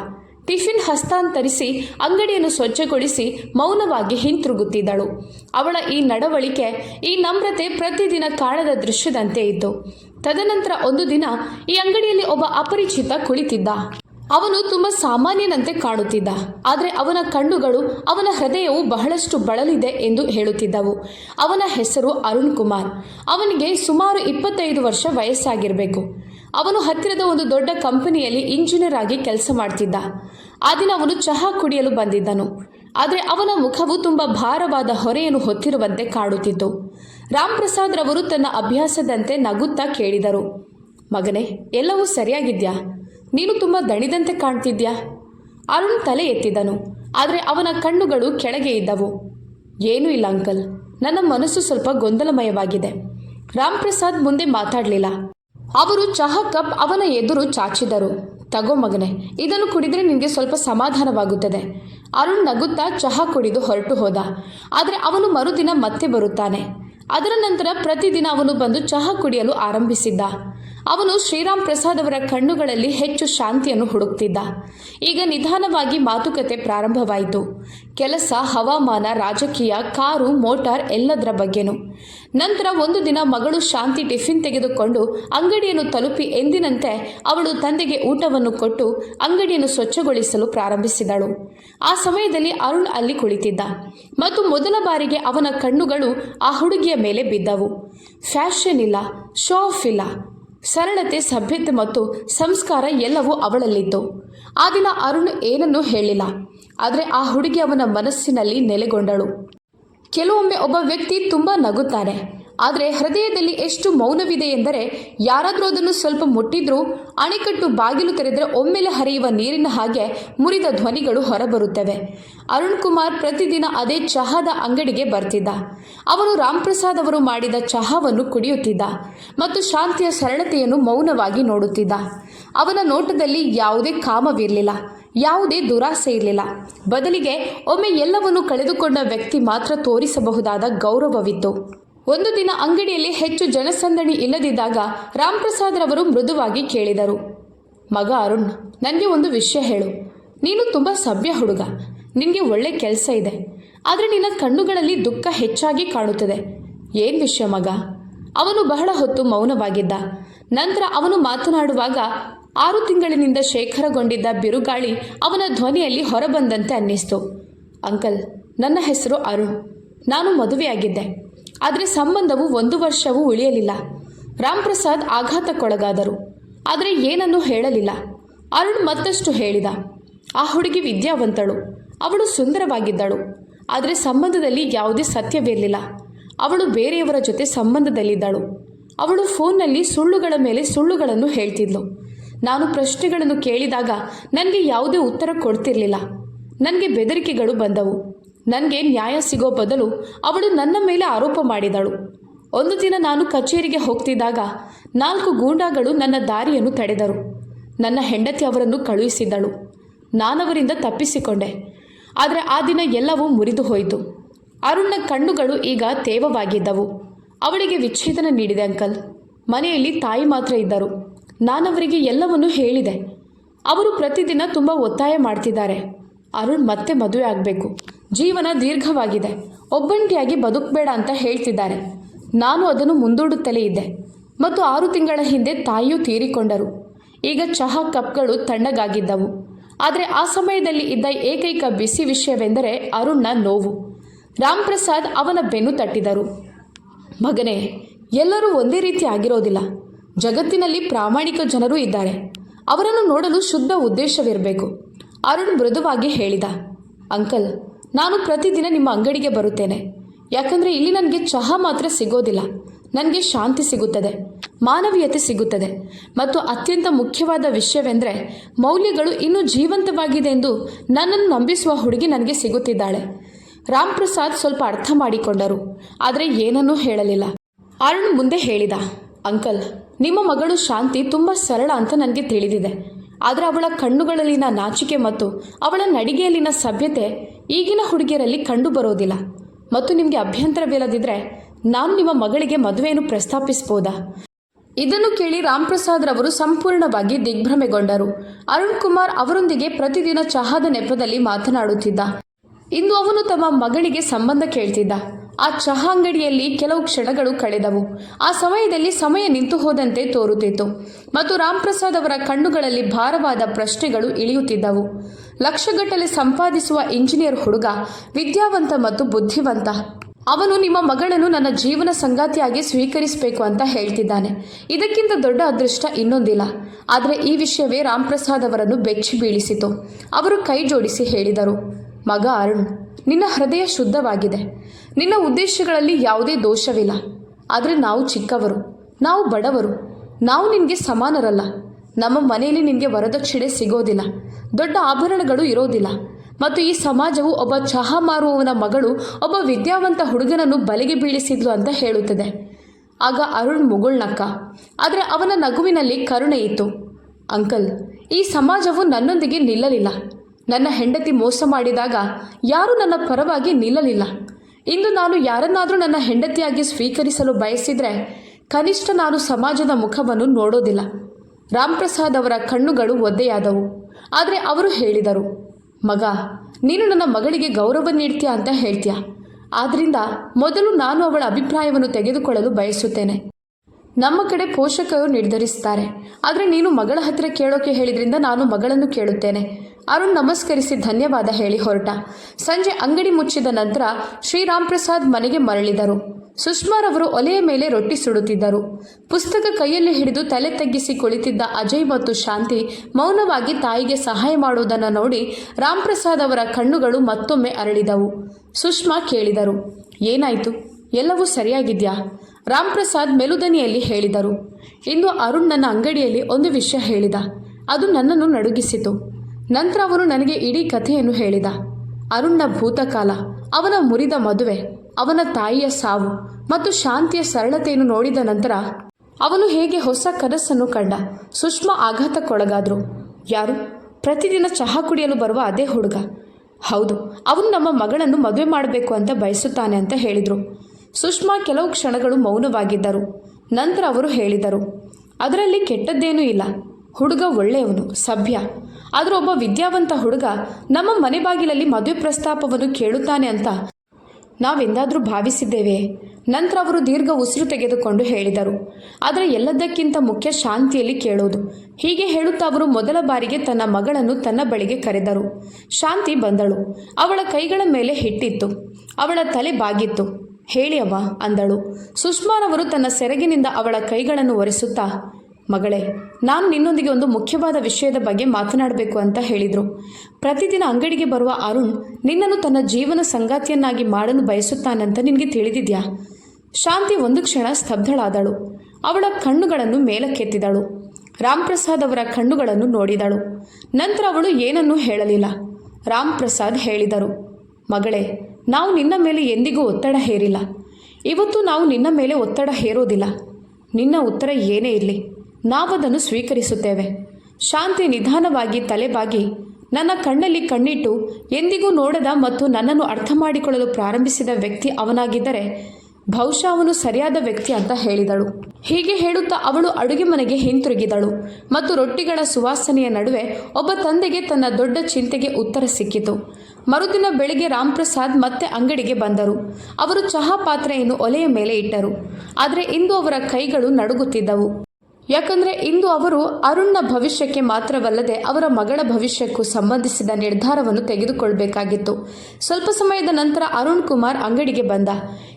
ಟಿಫಿನ್ ಹಸ್ತಾಂತರಿಸಿ ಅಂಗಡಿಯನ್ನು ಸ್ವಚ್ಛಗೊಳಿಸಿ ಮೌನವಾಗಿ ಹಿಂತಿರುಗುತ್ತಿದ್ದಳು. ಅವಳ ಈ ನಡವಳಿಕೆ, ಈ ನಮ್ರತೆ ಪ್ರತಿದಿನ ಕಾಣದ ದೃಶ್ಯದಂತೆ ಇತ್ತು. ತದನಂತರ ಒಂದು ದಿನ ಈ ಅಂಗಡಿಯಲ್ಲಿ ಒಬ್ಬ ಅಪರಿಚಿತ ಕುಳಿತಿದ್ದ. ಅವನು ತುಂಬ ಸಾಮಾನ್ಯನಂತೆ ಕಾಣುತ್ತಿದ್ದ ಆದರೆ ಅವನ ಕಣ್ಣುಗಳು, ಅವನ ಹೃದಯವು ಬಹಳಷ್ಟು ಬಳಲಿದೆ ಎಂದು ಹೇಳುತ್ತಿದ್ದವು. ಅವನ ಹೆಸರು ಅರುಣ್ ಕುಮಾರ್. ಅವನಿಗೆ ಸುಮಾರು ಇಪ್ಪತ್ತೈದು ವರ್ಷ ವಯಸ್ಸಾಗಿರಬೇಕು. ಅವನು ಹತ್ತಿರದ ಒಂದು ದೊಡ್ಡ ಕಂಪನಿಯಲ್ಲಿ ಇಂಜಿನಿಯರ್ ಆಗಿ ಕೆಲಸ ಮಾಡ್ತಿದ್ದ. ಆ ದಿನ ಅವನು ಚಹಾ ಕುಡಿಯಲು ಬಂದಿದ್ದನು. ಆದರೆ ಅವನ ಮುಖವು ತುಂಬ ಭಾರವಾದ ಹೊರೆಯನ್ನು ಹೊತ್ತಿರುವಂತೆ ಕಾಡುತ್ತಿತ್ತು. ರಾಮ್ ಪ್ರಸಾದ್ ರವರು ತನ್ನ ಅಭ್ಯಾಸದಂತೆ ನಗುತ್ತಾ ಕೇಳಿದರು, ಮಗನೇ, ಎಲ್ಲವೂ ಸರಿಯಾಗಿದ್ಯಾ? ನೀನು ತುಂಬ ದಣಿದಂತೆ ಕಾಣ್ತಿದ್ಯಾ? ಅರುಣ್ ತಲೆ ಎತ್ತಿದನು, ಆದರೆ ಅವನ ಕಣ್ಣುಗಳು ಕೆಳಗೆ ಇದ್ದವು. ಏನೂ ಇಲ್ಲ, ಅಂಕಲ್. ನನ್ನ ಮನಸ್ಸು ಸ್ವಲ್ಪ ಗೊಂದಲಮಯವಾಗಿದೆ. ರಾಮ್ ಪ್ರಸಾದ್ ಮುಂದೆ ಮಾತಾಡಲಿಲ್ಲ. ಅವರು ಚಹಾ ಕಪ್ ಅವನ ಎದುರು ಚಾಚಿದರು. ತಗೋ ಮಗನೆ, ಇದನ್ನು ಕುಡಿದರೆ ನಿನಗೆ ಸ್ವಲ್ಪ ಸಮಾಧಾನವಾಗುತ್ತದೆ. ಅರುಣ್ ನಗುತ್ತಾ ಚಹಾ ಕುಡಿದು ಹೊರಟು ಹೋದ. ಆದರೆ ಅವನು ಮರುದಿನ ಮತ್ತೆ ಬರುತ್ತಾನೆ. ಅದರ ನಂತರ ಪ್ರತಿದಿನ ಅವನು ಬಂದು ಚಹಾ ಕುಡಿಯಲು ಆರಂಭಿಸಿದ್ದ. ಅವನು ಶ್ರೀರಾಮ್ ಪ್ರಸಾದ್ ಅವರ ಕಣ್ಣುಗಳಲ್ಲಿ ಹೆಚ್ಚು ಶಾಂತಿಯನ್ನು ಹುಡುಕ್ತಿದ್ದ. ಈಗ ನಿಧಾನವಾಗಿ ಮಾತುಕತೆ ಪ್ರಾರಂಭವಾಯಿತು. ಕೆಲಸ, ಹವಾಮಾನ, ರಾಜಕೀಯ, ಕಾರು, ಮೋಟಾರ್ ಎಲ್ಲದರ ಬಗ್ಗೆನೂ. ನಂತರ ಒಂದು ದಿನ ಮಗಳು ಶಾಂತಿ ಟಿಫಿನ್ ತೆಗೆದುಕೊಂಡು ಅಂಗಡಿಯನ್ನು ತಲುಪಿ ಎಂದಿನಂತೆ ಅವಳು ತಂದೆಗೆ ಊಟವನ್ನು ಕೊಟ್ಟು ಅಂಗಡಿಯನ್ನು ಸ್ವಚ್ಛಗೊಳಿಸಲು ಪ್ರಾರಂಭಿಸಿದಳು. ಆ ಸಮಯದಲ್ಲಿ ಅರುಣ್ ಅಲ್ಲಿ ಕುಳಿತಿದ್ದ. ಮತ್ತು ಮೊದಲ ಬಾರಿಗೆ ಅವನ ಕಣ್ಣುಗಳು ಆ ಹುಡುಗಿಯ ಮೇಲೆ ಬಿದ್ದವು. ಫ್ಯಾಷನ್ ಇಲ್ಲ, ಶೋ ಆಫ್ ಇಲ್ಲ. ಸರಳತೆ ಸಭ್ಯತೆ ಮತ್ತು ಸಂಸ್ಕಾರ ಎಲ್ಲವೂ ಅವಳಲ್ಲಿತ್ತು ಆ ದಿನ ಅರುಣ್ ಏನನ್ನೂ ಹೇಳಿಲ್ಲ. ಆದರೆ ಆ ಹುಡುಗಿ ಅವನ ಮನಸ್ಸಿನಲ್ಲಿ ನೆಲೆಗೊಂಡಳು. ಕೆಲವೊಮ್ಮೆ ಒಬ್ಬ ವ್ಯಕ್ತಿ ತುಂಬ ನಗುತ್ತಾನೆ. ಆದರೆ ಹೃದಯದಲ್ಲಿ ಎಷ್ಟು ಮೌನವಿದೆ ಎಂದರೆ ಯಾರಾದರೂ ಅದನ್ನು ಸ್ವಲ್ಪ ಮುಟ್ಟಿದ್ರೂ ಅಣೆಕಟ್ಟು ಬಾಗಿಲು ತೆರೆದರೆ ಒಮ್ಮೆಲೆ ಹರಿಯುವ ನೀರಿನ ಹಾಗೆ ಮುರಿದ ಧ್ವನಿಗಳು ಹೊರಬರುತ್ತವೆ. ಅರುಣ್ ಕುಮಾರ್ ಪ್ರತಿದಿನ ಅದೇ ಚಹಾದ ಅಂಗಡಿಗೆ ಬರ್ತಿದ್ದ. ಅವನು ರಾಮ್ಪ್ರಸಾದ್ ಅವರು ಮಾಡಿದ ಚಹಾವನ್ನು ಕುಡಿಯುತ್ತಿದ್ದ ಮತ್ತು ಶಾಂತಿಯ ಸರಳತೆಯನ್ನು ಮೌನವಾಗಿ ನೋಡುತ್ತಿದ್ದ. ಅವನ ನೋಟದಲ್ಲಿ ಯಾವುದೇ ಕಾಮವಿರಲಿಲ್ಲ, ಯಾವುದೇ ದುರಾಸೆ ಇರಲಿಲ್ಲ. ಬದಲಿಗೆ ಒಮ್ಮೆ ಎಲ್ಲವನ್ನು ಕಳೆದುಕೊಂಡ ವ್ಯಕ್ತಿ ಮಾತ್ರ ತೋರಿಸಬಹುದಾದ ಗೌರವವಿತ್ತು. ಒಂದು ದಿನ ಅಂಗಡಿಯಲ್ಲಿ ಹೆಚ್ಚು ಜನಸಂದಣಿ ಇಲ್ಲದಿದ್ದಾಗ ರಾಮ್ಪ್ರಸಾದ್ ರವರು ಮೃದುವಾಗಿ ಕೇಳಿದರು. ಮಗ ಅರುಣ್ ನನಗೆ ಒಂದು ವಿಷಯ ಹೇಳು. ನೀನು ತುಂಬ ಸಭ್ಯ ಹುಡುಗ. ನಿನಗೆ ಒಳ್ಳೆ ಕೆಲಸ ಇದೆ. ಆದರೆ ನಿನ್ನ ಕಣ್ಣುಗಳಲ್ಲಿ ದುಃಖ ಹೆಚ್ಚಾಗಿ ಕಾಣುತ್ತದೆ. ಏನು ವಿಷಯ ಮಗ? ಅವನು ಬಹಳ ಹೊತ್ತು ಮೌನವಾಗಿದ್ದ. ನಂತರ ಅವನು ಮಾತನಾಡುವಾಗ ಆರು ತಿಂಗಳಿನಿಂದ ಶೇಖರಗೊಂಡಿದ್ದ ಬಿರುಗಾಳಿ ಅವನ ಧ್ವನಿಯಲ್ಲಿ ಹೊರಬಂದಂತೆ ಅನ್ನಿಸ್ತು. ಅಂಕಲ್, ನನ್ನ ಹೆಸರು ಅರುಣ್. ನಾನು ಮದುವೆಯಾಗಿದ್ದೆ. ಆದರೆ ಸಂಬಂಧವು ಒಂದು ವರ್ಷವೂ ಉಳಿಯಲಿಲ್ಲ. ರಾಮ್ಪ್ರಸಾದ್ ಆಘಾತಕ್ಕೊಳಗಾದರು. ಆದರೆ ಏನನ್ನೂ ಹೇಳಲಿಲ್ಲ. ಅರುಣ್ ಮತ್ತಷ್ಟು ಹೇಳಿದ, ಆ ಹುಡುಗಿ ವಿದ್ಯಾವಂತಳು. ಅವಳು ಸುಂದರವಾಗಿದ್ದಳು. ಆದರೆ ಸಂಬಂಧದಲ್ಲಿ ಯಾವುದೇ ಸತ್ಯವಿರಲಿಲ್ಲ. ಅವಳು ಬೇರೆಯವರ ಜೊತೆ ಸಂಬಂಧದಲ್ಲಿದ್ದಳು. ಅವಳು ಫೋನ್ನಲ್ಲಿ ಸುಳ್ಳುಗಳ ಮೇಲೆ ಸುಳ್ಳುಗಳನ್ನು ಹೇಳ್ತಿದ್ಲು. ನಾನು ಪ್ರಶ್ನೆಗಳನ್ನು ಕೇಳಿದಾಗ ನನಗೆ ಯಾವುದೇ ಉತ್ತರ ಕೊಡ್ತಿರಲಿಲ್ಲ. ನನಗೆ ಬೆದರಿಕೆಗಳು ಬಂದವು. ನನಗೆ ನ್ಯಾಯ ಸಿಗೋ ಬದಲು ಅವಳು ನನ್ನ ಮೇಲೆ ಆರೋಪ ಮಾಡಿದಳು. ಒಂದು ದಿನ ನಾನು ಕಚೇರಿಗೆ ಹೋಗ್ತಿದ್ದಾಗ ನಾಲ್ಕು ಗೂಂಡಾಗಳು ನನ್ನ ದಾರಿಯನ್ನು ತಡೆದರು. ನನ್ನ ಹೆಂಡತಿ ಅವರನ್ನು ಕಳುಹಿಸಿದ್ದಳು. ನಾನವರಿಂದ ತಪ್ಪಿಸಿಕೊಂಡೆ. ಆದರೆ ಆ ದಿನ ಎಲ್ಲವೂ ಮುರಿದು ಹೋಯಿತು. ಅರುಣ್ನ ಕಣ್ಣುಗಳು ಈಗ ತೇವವಾಗಿದ್ದವು. ಅವಳಿಗೆ ವಿಚ್ಛೇದನ ನೀಡಿದೆ ಅಂಕಲ್. ಮನೆಯಲ್ಲಿ ತಾಯಿ ಮಾತ್ರ ಇದ್ದರು. ನಾನವರಿಗೆ ಎಲ್ಲವನ್ನೂ ಹೇಳಿದೆ. ಅವರು ಪ್ರತಿದಿನ ತುಂಬ ಒತ್ತಾಯ ಮಾಡ್ತಿದ್ದಾರೆ. ಅರುಣ್ ಮತ್ತೆ ಮದುವೆ ಆಗಬೇಕು. ಜೀವನ ದೀರ್ಘವಾಗಿದೆ. ಒಬ್ಬಂಟಿಯಾಗಿ ಬದುಕಬೇಡ ಅಂತ ಹೇಳ್ತಿದ್ದಾರೆ. ನಾನು ಅದನ್ನು ಮುಂದೂಡುತ್ತಲೇ ಇದ್ದೆ. ಮತ್ತು ಆರು ತಿಂಗಳ ಹಿಂದೆ ತಾಯಿಯೂ ತೀರಿಕೊಂಡರು. ಈಗ ಚಹಾ ಕಪ್ಗಳು ತಣ್ಣಗಾಗಿದ್ದವು. ಆದರೆ ಆ ಸಮಯದಲ್ಲಿ ಇದ್ದ ಏಕೈಕ ಬಿಸಿ ವಿಷಯವೆಂದರೆ ಅರುಣ್ನ ನೋವು. ರಾಮ್ ಪ್ರಸಾದ್ ಅವನ ಬೆನ್ನು ತಟ್ಟಿದರು. ಮಗನೇ, ಎಲ್ಲರೂ ಒಂದೇ ರೀತಿ ಆಗಿರೋದಿಲ್ಲ. ಜಗತ್ತಿನಲ್ಲಿ ಪ್ರಾಮಾಣಿಕ ಜನರು ಇದ್ದಾರೆ. ಅವರನ್ನು ನೋಡಲು ಶುದ್ಧ ಉದ್ದೇಶವಿರಬೇಕು. ಅರುಣ್ ಮೃದುವಾಗಿ ಹೇಳಿದ, ಅಂಕಲ್ ನಾನು ಪ್ರತಿದಿನ ನಿಮ್ಮ ಅಂಗಡಿಗೆ ಬರುತ್ತೇನೆ. ಯಾಕಂದರೆ ಇಲ್ಲಿ ನನಗೆ ಚಹಾ ಮಾತ್ರ ಸಿಗೋದಿಲ್ಲ. ನನಗೆ ಶಾಂತಿ ಸಿಗುತ್ತದೆ. ಮಾನವೀಯತೆ ಸಿಗುತ್ತದೆ. ಮತ್ತು ಅತ್ಯಂತ ಮುಖ್ಯವಾದ ವಿಷಯವೆಂದರೆ ಮೌಲ್ಯಗಳು ಇನ್ನೂ ಜೀವಂತವಾಗಿದೆ ಎಂದು ನನ್ನನ್ನು ನಂಬಿಸುವ ಹುಡುಗಿ ನನಗೆ ಸಿಗುತ್ತಿದ್ದಾಳೆ. ರಾಮ್ ಪ್ರಸಾದ್ ಸ್ವಲ್ಪ ಅರ್ಥ ಮಾಡಿಕೊಂಡರು. ಆದರೆ ಏನನ್ನೂ ಹೇಳಲಿಲ್ಲ. ಅರುಣ್ ಮುಂದೆ ಹೇಳಿದ, ಅಂಕಲ್, ನಿಮ್ಮ ಮಗಳು ಶಾಂತಿ ತುಂಬ ಸರಳ ಅಂತ ನನಗೆ ತಿಳಿದಿದೆ. ಆದರೆ ಅವಳ ಕಣ್ಣುಗಳಲ್ಲಿನ ನಾಚಿಕೆ ಮತ್ತು ಅವಳ ನಡಿಗೆಯಲ್ಲಿನ ಸಭ್ಯತೆ ಈಗಿನ ಹುಡುಗಿಯರಲ್ಲಿ ಕಂಡು ಬರೋದಿಲ್ಲ. ಮತ್ತು ನಿಮಗೆ ಅಭ್ಯಂತರವಿಲ್ಲದಿದ್ದರೆ ನಾನು ನಿಮ್ಮ ಮಗಳಿಗೆ ಮದುವೆಯನ್ನು ಪ್ರಸ್ತಾಪಿಸಬಹುದಾ ಇದನ್ನು ಕೇಳಿ ರಾಮ್ ಪ್ರಸಾದ್ ರವರು ಸಂಪೂರ್ಣವಾಗಿ ದಿಗ್ಭ್ರಮೆಗೊಂಡರು. ಅರುಣ್ ಕುಮಾರ್ ಅವರೊಂದಿಗೆ ಪ್ರತಿದಿನ ಚಹಾದ ನೆಪದಲ್ಲಿ ಮಾತನಾಡುತ್ತಿದ್ದ. ಇಂದು ಅವನು ತಮ್ಮ ಮಗಳಿಗೆ ಸಂಬಂಧ ಕೇಳ್ತಿದ್ದ. ಆ ಚಹಾ ಅಂಗಡಿಯಲ್ಲಿ ಕೆಲವು ಕ್ಷಣಗಳು ಕಳೆದವು. ಆ ಸಮಯದಲ್ಲಿ ಸಮಯ ನಿಂತು ಹೋದಂತೆ ತೋರುತ್ತಿತ್ತು. ಮತ್ತು ರಾಮ್ ಪ್ರಸಾದ್ ಅವರ ಕಣ್ಣುಗಳಲ್ಲಿ ಭಾರವಾದ ಪ್ರಶ್ನೆಗಳು ಇಳಿಯುತ್ತಿದ್ದವು. ಲಕ್ಷಗಟ್ಟಲೆ ಸಂಪಾದಿಸುವ ಇಂಜಿನಿಯರ್ ಹುಡುಗ, ವಿದ್ಯಾವಂತ ಮತ್ತು ಬುದ್ಧಿವಂತ. ಅವನು ನಿಮ್ಮ ಮಗಳನ್ನು ನನ್ನ ಜೀವನ ಸಂಗಾತಿಯಾಗಿ ಸ್ವೀಕರಿಸಬೇಕು ಅಂತ ಹೇಳ್ತಿದ್ದಾನೆ. ಇದಕ್ಕಿಂತ ದೊಡ್ಡ ಅದೃಷ್ಟ ಇನ್ನೊಂದಿಲ್ಲ. ಆದರೆ ಈ ವಿಷಯವೇ ರಾಮ್ ಪ್ರಸಾದ್ ಅವರನ್ನು ಬೆಚ್ಚಿ ಬೀಳಿಸಿತು. ಅವರು ಕೈ ಜೋಡಿಸಿ ಹೇಳಿದರು, ಮಗ ಅರುಣ್, ನಿನ್ನ ಹೃದಯ ಶುದ್ಧವಾಗಿದೆ. ನಿನ್ನ ಉದ್ದೇಶಗಳಲ್ಲಿ ಯಾವುದೇ ದೋಷವಿಲ್ಲ. ಆದರೆ ನಾವು ಚಿಕ್ಕವರು, ನಾವು ಬಡವರು, ನಾವು ನಿನಗೆ ಸಮಾನರಲ್ಲ. ನಮ್ಮ ಮನೆಯಲ್ಲಿ ನಿನಗೆ ವರದಕ್ಷಿಣೆ ಸಿಗೋದಿಲ್ಲ. ದೊಡ್ಡ ಆಭರಣಗಳು ಇರೋದಿಲ್ಲ. ಮತ್ತು ಈ ಸಮಾಜವು ಒಬ್ಬ ಚಹಾ ಮಾರುವವನ ಮಗಳು, ಒಬ್ಬ ವಿದ್ಯಾವಂತ ಹುಡುಗನನ್ನು ಬಲೆಗೆ ಬೀಳಿಸಿದ್ಲು ಅಂತ ಹೇಳುತ್ತದೆ. ಆಗ ಅರುಣ್ ಮುಗುಳ್ನಕ್ಕ. ಆದರೆ ಅವನ ನಗುವಿನಲ್ಲಿ ಕರುಣೆ ಇತ್ತು. ಅಂಕಲ್, ಈ ಸಮಾಜವು ನನ್ನೊಂದಿಗೆ ನಿಲ್ಲಲಿಲ್ಲ. ನನ್ನ ಹೆಂಡತಿ ಮೋಸ ಮಾಡಿದಾಗ ಯಾರೂ ನನ್ನ ಪರವಾಗಿ ನಿಲ್ಲಲಿಲ್ಲ. ಇಂದು ನಾನು ಯಾರನ್ನಾದರೂ ನನ್ನ ಹೆಂಡತಿಯಾಗಿ ಸ್ವೀಕರಿಸಲು ಬಯಸಿದರೆ ಕನಿಷ್ಠ ನಾನು ಸಮಾಜದ ಮುಖವನ್ನು ನೋಡೋದಿಲ್ಲ. ರಾಮ್ ಪ್ರಸಾದ್ ಅವರ ಕಣ್ಣುಗಳು ಒದ್ದೆಯಾದವು. ಆದರೆ ಅವರು ಹೇಳಿದರು, ಮಗ, ನೀನು ನನ್ನ ಮಗಳಿಗೆ ಗೌರವ ನೀಡ್ತೀಯಾ ಅಂತ ಹೇಳ್ತೀಯ? ಆದ್ದರಿಂದ ಮೊದಲು ನಾನು ಅವಳ ಅಭಿಪ್ರಾಯವನ್ನು ತೆಗೆದುಕೊಳ್ಳಲು ಬಯಸುತ್ತೇನೆ. ನಮ್ಮ ಕಡೆ ಪೋಷಕರು ನಿರ್ಧರಿಸುತ್ತಾರೆ ಆದರೆ ನೀನು ಮಗಳ ಹತ್ತಿರ ಕೇಳೋಕೆ ಹೇಳಿದ್ರಿಂದ ನಾನು ಮಗಳನ್ನು ಕೇಳುತ್ತೇನೆ. ಅರುಣ್ ನಮಸ್ಕರಿಸಿ ಧನ್ಯವಾದ ಹೇಳಿ ಹೊರಟ. ಸಂಜೆ ಅಂಗಡಿ ಮುಚ್ಚಿದ ನಂತರ ಶ್ರೀರಾಮ್ ಪ್ರಸಾದ್ ಮನೆಗೆ ಮರಳಿದರು. ಸುಷ್ಮಾರವರು ಒಲೆಯ ಮೇಲೆ ರೊಟ್ಟಿ ಸುಡುತ್ತಿದ್ದರು. ಪುಸ್ತಕ ಕೈಯಲ್ಲಿ ಹಿಡಿದು ತಲೆ ತಗ್ಗಿಸಿ ಕುಳಿತಿದ್ದ ಅಜಯ್ ಮತ್ತು ಶಾಂತಿ ಮೌನವಾಗಿ ತಾಯಿಗೆ ಸಹಾಯ ಮಾಡುವುದನ್ನು ನೋಡಿ ರಾಮ್ ಪ್ರಸಾದ್ ಅವರ ಕಣ್ಣುಗಳು ಮತ್ತೊಮ್ಮೆ ಅರಳಿದವು. ಸುಷ್ಮಾ ಕೇಳಿದರು, ಏನಾಯಿತು? ಎಲ್ಲವೂ ಸರಿಯಾಗಿದ್ಯಾ? ರಾಮ್ ಪ್ರಸಾದ್ ಮೆಲುದನಿಯಲ್ಲಿ ಹೇಳಿದರು ಇಂದು ಅರುಣ್ ನನ್ನ ಅಂಗಡಿಯಲ್ಲಿ ಒಂದು ವಿಷಯ ಹೇಳಿದ. ಅದು ನನ್ನನ್ನು ನಡುಗಿಸಿತು. ನಂತರ ಅವನು ನನಗೆ ಇಡೀ ಕಥೆಯನ್ನು ಹೇಳಿದ. ಅರುಣ್ನ ಭೂತಕಾಲ, ಅವನ ಮುರಿದ ಮದುವೆ, ಅವನ ತಾಯಿಯ ಸಾವು ಮತ್ತು ಶಾಂತಿಯ ಸರಳತೆಯನ್ನು ನೋಡಿದ ನಂತರ ಅವನು ಹೇಗೆ ಹೊಸ ಕನಸನ್ನು ಕಂಡ, ಸುಷ್ಮಾ ಆಘಾತಕ್ಕೊಳಗಾದ್ರು. ಯಾರು? ಪ್ರತಿದಿನ ಚಹಾ ಕುಡಿಯಲು ಬರುವ ಅದೇ ಹುಡುಗ. ಹೌದು, ಅವನು ನಮ್ಮ ಮಗಳನ್ನು ಮದುವೆ ಮಾಡಬೇಕು ಅಂತ ಬಯಸುತ್ತಾನೆ ಅಂತ ಹೇಳಿದರು. ಸುಷ್ಮಾ ಕೆಲವು ಕ್ಷಣಗಳು ಮೌನವಾಗಿದ್ದರು. ನಂತರ ಅವರು ಹೇಳಿದರು, ಅದರಲ್ಲಿ ಕೆಟ್ಟದ್ದೇನೂ ಇಲ್ಲ. ಹುಡುಗ ಒಳ್ಳೆಯವನು, ಸಭ್ಯ. ಆದರೆ ಒಬ್ಬ ವಿದ್ಯಾವಂತ ಹುಡುಗ ನಮ್ಮ ಮನೆ ಬಾಗಿಲಲ್ಲಿ ಮದುವೆ ಪ್ರಸ್ತಾಪವನ್ನು ಕೇಳುತ್ತಾನೆ ಅಂತ ನಾವೆಂದಾದರೂ ಭಾವಿಸಿದ್ದೇವೆ. ನಂತರ ಅವರು ದೀರ್ಘ ಉಸಿರು ತೆಗೆದುಕೊಂಡು ಹೇಳಿದರು. ಆದರೆ ಎಲ್ಲದಕ್ಕಿಂತ ಮುಖ್ಯ ಶಾಂತಿಯಲ್ಲಿ ಕೇಳೋದು. ಹೀಗೆ ಹೇಳುತ್ತಾ ಅವರು ಮೊದಲ ಬಾರಿಗೆ ತನ್ನ ಮಗಳನ್ನು ತನ್ನ ಬಳಿಗೆ ಕರೆದರು. ಶಾಂತಿ ಬಂದಳು. ಅವಳ ಕೈಗಳ ಮೇಲೆ ಹಿಟ್ಟಿತ್ತು. ಅವಳ ತಲೆ ಬಾಗಿತ್ತು. ಹೇಳಿ ಅವ್ವ, ಅಂದಳು. ಸುಷ್ಮಾರವರು ತನ್ನ ಸೆರಗಿನಿಂದ ಅವಳ ಕೈಗಳನ್ನು ಒರೆಸುತ್ತಾ ಮಗಳೇ, ನಾನು ನಿನ್ನೊಂದಿಗೆ ಒಂದು ಮುಖ್ಯವಾದ ವಿಷಯದ ಬಗ್ಗೆ ಮಾತನಾಡಬೇಕು ಅಂತ ಹೇಳಿದರು. ಪ್ರತಿದಿನ ಅಂಗಡಿಗೆ ಬರುವ ಅರುಣ್, ನಿನ್ನನ್ನು ತನ್ನ ಜೀವನ ಸಂಗಾತಿಯನ್ನಾಗಿ ಮಾಡಲು ಬಯಸುತ್ತಾನಂತ ನಿನಗೆ ತಿಳಿದಿದ್ಯಾ? ಶಾಂತಿ ಒಂದು ಕ್ಷಣ ಸ್ತಬ್ಧಳಾದಳು. ಅವಳ ಕಣ್ಣುಗಳನ್ನು ಮೇಲಕ್ಕೆತ್ತಿದಳು. ರಾಮ್ ಪ್ರಸಾದ್ ಅವರ ಕಣ್ಣುಗಳನ್ನು ನೋಡಿದಳು. ನಂತರ ಅವಳು ಏನನ್ನೂ ಹೇಳಲಿಲ್ಲ. ರಾಮ್ ಪ್ರಸಾದ್ ಹೇಳಿದರು, ಮಗಳೇ, ನಾವು ನಿನ್ನ ಮೇಲೆ ಎಂದಿಗೂ ಒತ್ತಡ ಹೇರಿಲ್ಲ. ಇವತ್ತು ನಾವು ನಿನ್ನ ಮೇಲೆ ಒತ್ತಡ ಹೇರೋದಿಲ್ಲ. ನಿನ್ನ ಉತ್ತರ ಏನೇ ಇರಲಿ. ನಾವದನ್ನು ಸ್ವೀಕರಿಸುತ್ತೇವೆ. ಶಾಂತಿ ನಿಧಾನವಾಗಿ ತಲೆಬಾಗಿ, ನನ್ನ ಕಣ್ಣಲ್ಲಿ ಕಣ್ಣಿಟ್ಟು, ಎಂದಿಗೂ ನೋಡದ ಮತ್ತು ನನ್ನನ್ನು ಅರ್ಥ ಮಾಡಿಕೊಳ್ಳಲು ಪ್ರಾರಂಭಿಸಿದ ವ್ಯಕ್ತಿ ಅವನಾಗಿದ್ದರೆ, ಬಹುಶಃ ಅವನು ಸರಿಯಾದ ವ್ಯಕ್ತಿ ಅಂತ ಹೇಳಿದಳು. ಹೀಗೆ ಹೇಳುತ್ತಾ ಅವಳು ಅಡುಗೆ ಮನೆಗೆ ಹಿಂತಿರುಗಿದಳು ಮತ್ತು ರೊಟ್ಟಿಗಳ ಸುವಾಸನೆಯ ನಡುವೆ ಒಬ್ಬ ತಂದೆಗೆ ತನ್ನ ದೊಡ್ಡ ಚಿಂತೆಗೆ ಉತ್ತರ ಸಿಕ್ಕಿತು. ಮರುದಿನ ಬೆಳಿಗ್ಗೆ ರಾಮ್ಪ್ರಸಾದ್ ಮತ್ತೆ ಅಂಗಡಿಗೆ ಬಂದರು. ಅವರು ಚಹಾ ಪಾತ್ರೆಯನ್ನು ಒಲೆಯ ಮೇಲೆ ಇಟ್ಟರು. ಆದರೆ ಇಂದು ಅವರ ಕೈಗಳು ನಡುಗುತ್ತಿದ್ದವು. ಯಾಕಂದ್ರೆ ಇಂದು ಅವರು ಅರುಣ್ನ ಭವಿಷ್ಯಕ್ಕೆ ಮಾತ್ರವಲ್ಲದೆ ಅವರ ಮಗಳ ಭವಿಷ್ಯಕ್ಕೂ ಸಂಬಂಧಿಸಿದ ನಿರ್ಧಾರವನ್ನು ತೆಗೆದುಕೊಳ್ಳಬೇಕಾಗಿತ್ತು ಸ್ವಲ್ಪ ಸಮಯದ ನಂತರ ಅರುಣ್ ಕುಮಾರ್ ಅಂಗಡಿಗೆ ಬಂದ.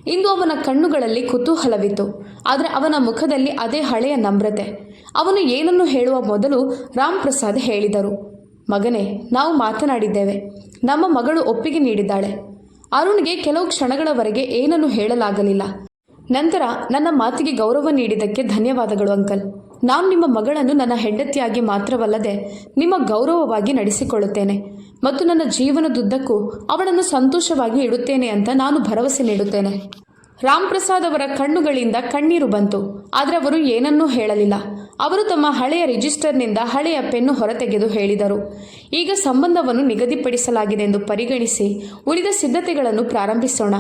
ಇಂದು ಅವನ ಕಣ್ಣುಗಳಲ್ಲಿ ಕುತೂಹಲವಿತ್ತು. ಆದರೆ ಅವನ ಮುಖದಲ್ಲಿ ಅದೇ ಹಳೆಯ ನಮ್ರತೆ. ಅವನು ಏನನ್ನು ಹೇಳುವ ಮೊದಲು ರಾಮ್ ಪ್ರಸಾದ್ ಹೇಳಿದರು, ಮಗನೇ, ನಾವು ಮಾತನಾಡಿದ್ದೇವೆ. ನಮ್ಮ ಮಗಳು ಒಪ್ಪಿಗೆ ನೀಡಿದ್ದಾಳೆ. ಅರುಣ್ಗೆ ಕೆಲವು ಕ್ಷಣಗಳವರೆಗೆ ಏನನ್ನು ಹೇಳಲಾಗಲಿಲ್ಲ. ನಂತರ ನನ್ನ ಮಾತಿಗೆ ಗೌರವ ನೀಡಿದ್ದಕ್ಕೆ ಧನ್ಯವಾದಗಳು, ಅಂಕಲ್. ನಾನು ನಿಮ್ಮ ಮಗಳನ್ನು ನನ್ನ ಹೆಂಡತಿಯಾಗಿ ಮಾತ್ರವಲ್ಲದೆ ನಿಮ್ಮ ಗೌರವವಾಗಿ ನಡೆಸಿಕೊಳ್ಳುತ್ತೇನೆ ಮತ್ತು ನನ್ನ ಜೀವನದುದ್ದಕ್ಕೂ ಅವಳನ್ನು ಸಂತೋಷವಾಗಿ ಇಡುತ್ತೇನೆ ಅಂತ ನಾನು ಭರವಸೆ ನೀಡುತ್ತೇನೆ. ರಾಮ್ ಪ್ರಸಾದ್ ಅವರ ಕಣ್ಣುಗಳಿಂದ ಕಣ್ಣೀರು ಬಂತು, ಆದರೆ ಅವರು ಏನನ್ನೂ ಹೇಳಲಿಲ್ಲ. ಅವರು ತಮ್ಮ ಹಳೆಯ ರಿಜಿಸ್ಟರ್ನಿಂದ ಹಳೆಯ ಪೆನ್ನು ಹೊರತೆಗೆದು ಹೇಳಿದರು. ಈಗ ಸಂಬಂಧವನ್ನು ನಿಗದಿಪಡಿಸಲಾಗಿದೆ ಎಂದು ಪರಿಗಣಿಸಿ ಉಳಿದ ಸಿದ್ಧತೆಗಳನ್ನು ಪ್ರಾರಂಭಿಸೋಣ.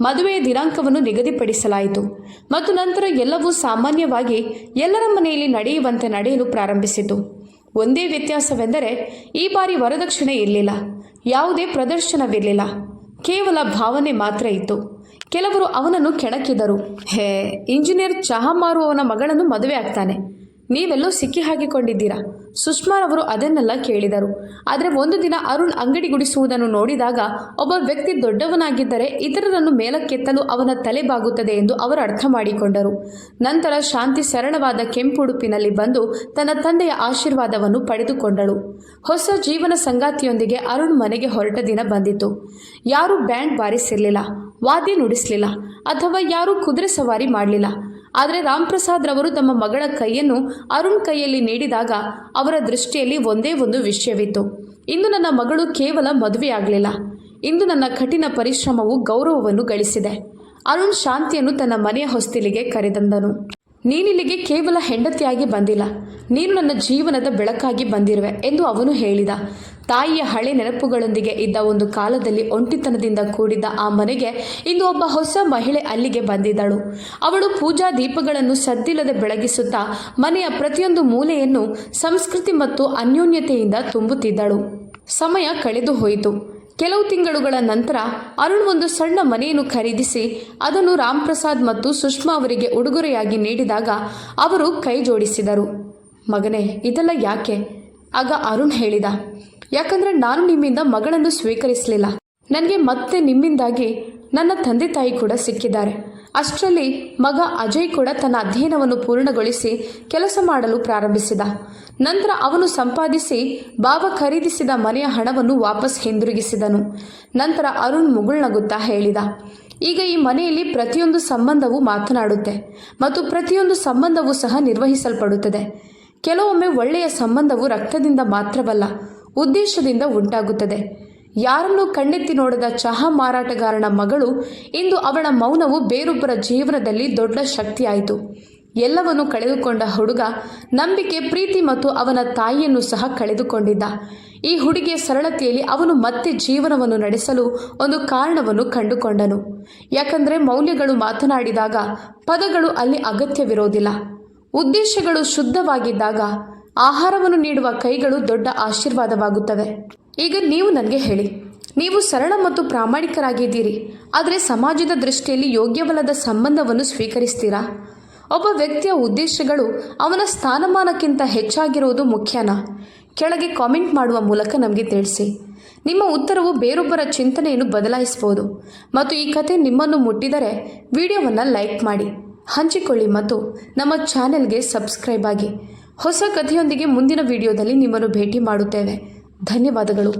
ಮದುವೆಯ ದಿನಾಂಕವನ್ನು ನಿಗದಿಪಡಿಸಲಾಯಿತು. ಮತ್ತು ನಂತರ ಎಲ್ಲವೂ ಸಾಮಾನ್ಯವಾಗಿ ಎಲ್ಲರ ಮನೆಯಲ್ಲಿ ನಡೆಯುವಂತೆ ನಡೆಯಲು ಪ್ರಾರಂಭಿಸಿತು. ಒಂದೇ ವ್ಯತ್ಯಾಸವೆಂದರೆ ಈ ಬಾರಿ ವರದಕ್ಷಿಣೆ ಇರಲಿಲ್ಲ. ಯಾವುದೇ ಪ್ರದರ್ಶನವಿರಲಿಲ್ಲ. ಕೇವಲ ಭಾವನೆ ಮಾತ್ರ ಇತ್ತು. ಕೆಲವರು ಅವನನ್ನು ಕೆಣಕಿದರು. ಹೇ, ಇಂಜಿನಿಯರ್ ಚಹಾ ಮಾರುವವನ ಮಗಳನ್ನು ಮದುವೆ ಆಗ್ತಾನೆ. ನೀವೆಲ್ಲೋ ಸಿಕ್ಕಿ ಹಾಕಿಕೊಂಡಿದ್ದೀರಾ? ಸುಷ್ಮಾರವರು ಅದನ್ನೆಲ್ಲ ಕೇಳಿದರು. ಆದರೆ ಒಂದು ದಿನ ಅರುಣ್ ಅಂಗಡಿ ಗುಡಿಸುವುದನ್ನು ನೋಡಿದಾಗ ಒಬ್ಬ ವ್ಯಕ್ತಿ ದೊಡ್ಡವನಾಗಿದ್ದರೆ ಇತರರನ್ನು ಮೇಲಕ್ಕೆತ್ತಲು ಅವನ ತಲೆ ಬಾಗುತ್ತದೆ ಎಂದು ಅವರು ಅರ್ಥ ಮಾಡಿಕೊಂಡರು. ನಂತರ ಶಾಂತಿ ಸರಳವಾದ ಕೆಂಪುಡುಪಿನಲ್ಲಿ ಬಂದು ತನ್ನ ತಂದೆಯ ಆಶೀರ್ವಾದವನ್ನು ಪಡೆದುಕೊಂಡಳು. ಹೊಸ ಜೀವನ ಸಂಗಾತಿಯೊಂದಿಗೆ ಅರುಣ್ ಮನೆಗೆ ಹೊರಟ ದಿನ ಬಂದಿತು ಯಾರೂ ಬ್ಯಾಂಡ್ ಬಾರಿಸಿರಲಿಲ್ಲ ವಾದ್ಯ ನುಡಿಸಲಿಲ್ಲ ಅಥವಾ ಯಾರೂ ಕುದುರೆ ಸವಾರಿ ಮಾಡಲಿಲ್ಲ. ಆದರೆ ರಾಮ್ಪ್ರಸಾದ್ ರವರು ತಮ್ಮ ಮಗಳ ಕೈಯನ್ನು ಅರುಣ್ ಕೈಯಲ್ಲಿ ನೀಡಿದಾಗ ಅವರ ದೃಷ್ಟಿಯಲ್ಲಿ ಒಂದೇ ಒಂದು ವಿಷಯವಿತ್ತು. ಇಂದು ನನ್ನ ಮಗಳು ಕೇವಲ ಮದುವೆಯಾಗಲಿಲ್ಲ. ಇಂದು ನನ್ನ ಕಠಿಣ ಪರಿಶ್ರಮವು ಗೌರವವನ್ನು ಗಳಿಸಿದೆ. ಅರುಣ್ ಶಾಂತಿಯನ್ನು ತನ್ನ ಮನೆಯ ಹೊಸ್ತಿಲಿಗೆ ಕರೆದಂದನು ನೀನಿಲ್ಲಿಗೆ ಕೇವಲ ಹೆಂಡತಿಯಾಗಿ ಬಂದಿಲ್ಲ. ನೀನು ನನ್ನ ಜೀವನದ ಬೆಳಕಾಗಿ ಬಂದಿರುವೆ ಎಂದು ಅವನು ಹೇಳಿದ. ತಾಯಿಯ ಹಳೆ ನೆನಪುಗಳೊಂದಿಗೆ ಇದ್ದ ಒಂದು ಕಾಲದಲ್ಲಿ ಒಂಟಿತನದಿಂದ ಕೂಡಿದ್ದ ಆ ಮನೆಗೆ ಇಂದು ಒಬ್ಬ ಹೊಸ ಮಹಿಳೆ ಅಲ್ಲಿಗೆ ಬಂದಿದ್ದಳು. ಅವಳು ಪೂಜಾ ದೀಪಗಳನ್ನು ಸದ್ದಿಲ್ಲದೆ ಬೆಳಗಿಸುತ್ತಾ ಮನೆಯ ಪ್ರತಿಯೊಂದು ಮೂಲೆಯನ್ನು ಸಂಸ್ಕೃತಿ ಮತ್ತು ಅನ್ಯೋನ್ಯತೆಯಿಂದ ತುಂಬುತ್ತಿದ್ದಳು. ಸಮಯ ಕಳೆದು ಹೋಯಿತು. ಕೆಲವು ತಿಂಗಳುಗಳ ನಂತರ ಅರುಣ್ ಒಂದು ಸಣ್ಣ ಮನೆಯನ್ನು ಖರೀದಿಸಿ ಅದನ್ನು ರಾಮ್ಪ್ರಸಾದ್ ಮತ್ತು ಸುಷ್ಮಾ ಅವರಿಗೆ ಉಡುಗೊರೆಯಾಗಿ ನೀಡಿದಾಗ ಅವರು ಕೈ ಜೋಡಿಸಿದರು ಮಗನೇ, ಇದೆಲ್ಲ ಯಾಕೆ? ಆಗ ಅರುಣ್ ಹೇಳಿದ. ಯಾಕಂದ್ರೆ ನಾನು ನಿಮ್ಮಿಂದ ಮಗಳನ್ನು ಸ್ವೀಕರಿಸಲಿಲ್ಲ. ನನಗೆ ಮತ್ತೆ ನಿಮ್ಮಿಂದಾಗಿ ನನ್ನ ತಂದೆ ತಾಯಿ ಕೂಡ ಸಿಕ್ಕಿದ್ದಾರೆ. ಅಷ್ಟರಲ್ಲಿ ಮಗ ಅಜಯ್ ಕೂಡ ತನ್ನ ಅಧ್ಯಯನವನ್ನು ಪೂರ್ಣಗೊಳಿಸಿ ಕೆಲಸ ಮಾಡಲು ಪ್ರಾರಂಭಿಸಿದ. ನಂತರ ಅವನು ಸಂಪಾದಿಸಿ ಬಾಬಾ ಖರೀದಿಸಿದ ಮನೆಯ ಹಣವನ್ನು ವಾಪಸ್ ಹಿಂದಿರುಗಿಸಿದನು. ನಂತರ ಅರುಣ್ ಮುಗುಳ್ನಗುತ್ತಾ ಹೇಳಿದ, ಈಗ ಈ ಮನೆಯಲ್ಲಿ ಪ್ರತಿಯೊಂದು ಸಂಬಂಧವೂ ಮಾತನಾಡುತ್ತೆ ಮತ್ತು ಪ್ರತಿಯೊಂದು ಸಂಬಂಧವೂ ಸಹ ನಿರ್ವಹಿಸಲ್ಪಡುತ್ತದೆ. ಕೆಲವೊಮ್ಮೆ ಒಳ್ಳೆಯ ಸಂಬಂಧವು ರಕ್ತದಿಂದ ಮಾತ್ರವಲ್ಲ ಉದ್ದೇಶದಿಂದ ಉಂಟಾಗುತ್ತದೆ. ಯಾರನ್ನೂ ಕಣ್ಣೆತ್ತಿ ನೋಡದ ಚಹಾ ಮಾರಾಟಗಾರನ ಮಗಳು ಇಂದು ಅವಳ ಮೌನವು ಬೇರೊಬ್ಬರ ಜೀವನದಲ್ಲಿ ದೊಡ್ಡ ಶಕ್ತಿಯಾಯಿತು. ಎಲ್ಲವನ್ನು ಕಳೆದುಕೊಂಡ ಹುಡುಗ ನಂಬಿಕೆ, ಪ್ರೀತಿ ಮತ್ತು ಅವನ ತಾಯಿಯನ್ನು ಸಹ ಕಳೆದುಕೊಂಡಿದ್ದ. ಈ ಹುಡುಗಿಯ ಸರಳತೆಯಲ್ಲಿ ಅವನು ಮತ್ತೆ ಜೀವನವನ್ನು ನಡೆಸಲು ಒಂದು ಕಾರಣವನ್ನು ಕಂಡುಕೊಂಡನು. ಯಾಕಂದರೆ ಮೌಲ್ಯಗಳು ಮಾತನಾಡಿದಾಗ ಪದಗಳು ಅಲ್ಲಿ ಅಗತ್ಯವಿರೋದಿಲ್ಲ. ಉದ್ದೇಶಗಳು ಶುದ್ಧವಾಗಿದ್ದಾಗ ಆಹಾರವನ್ನು ನೀಡುವ ಕೈಗಳು ದೊಡ್ಡ ಆಶೀರ್ವಾದವಾಗುತ್ತವೆ. ಈಗ ನೀವು ನನಗೆ ಹೇಳಿ, ನೀವು ಸರಳ ಮತ್ತು ಪ್ರಾಮಾಣಿಕರಾಗಿದ್ದೀರಿ, ಆದರೆ ಸಮಾಜದ ದೃಷ್ಟಿಯಲ್ಲಿ ಯೋಗ್ಯವಲ್ಲದ ಸಂಬಂಧವನ್ನು ಸ್ವೀಕರಿಸ್ತೀರಾ? ಒಬ್ಬ ವ್ಯಕ್ತಿಯ ಉದ್ದೇಶಗಳು ಅವನ ಸ್ಥಾನಮಾನಕ್ಕಿಂತ ಹೆಚ್ಚಾಗಿರುವುದು ಮುಖ್ಯನಾ? ಕೆಳಗೆ ಕಾಮೆಂಟ್ ಮಾಡುವ ಮೂಲಕ ನಮಗೆ ತಿಳಿಸಿ. ನಿಮ್ಮ ಉತ್ತರವು ಬೇರೊಬ್ಬರ ಚಿಂತನೆಯನ್ನು ಬದಲಾಯಿಸಬಹುದು, ಮತ್ತು ಈ ಕತೆ ನಿಮ್ಮನ್ನು ಮುಟ್ಟಿದರೆ ವಿಡಿಯೋವನ್ನು ಲೈಕ್ ಮಾಡಿ, ಹಂಚಿಕೊಳ್ಳಿ ಮತ್ತು ನಮ್ಮ ಚಾನೆಲ್ಗೆ ಸಬ್ಸ್ಕ್ರೈಬ್ ಆಗಿ. ಹೊಸ ಕಥೆಯೊಂದಿಗೆ ಮುಂದಿನ ವಿಡಿಯೋದಲ್ಲಿ ನಿಮ್ಮನ್ನು ಭೇಟಿ ಮಾಡುತ್ತೇವೆ. ಧನ್ಯವಾದಗಳು.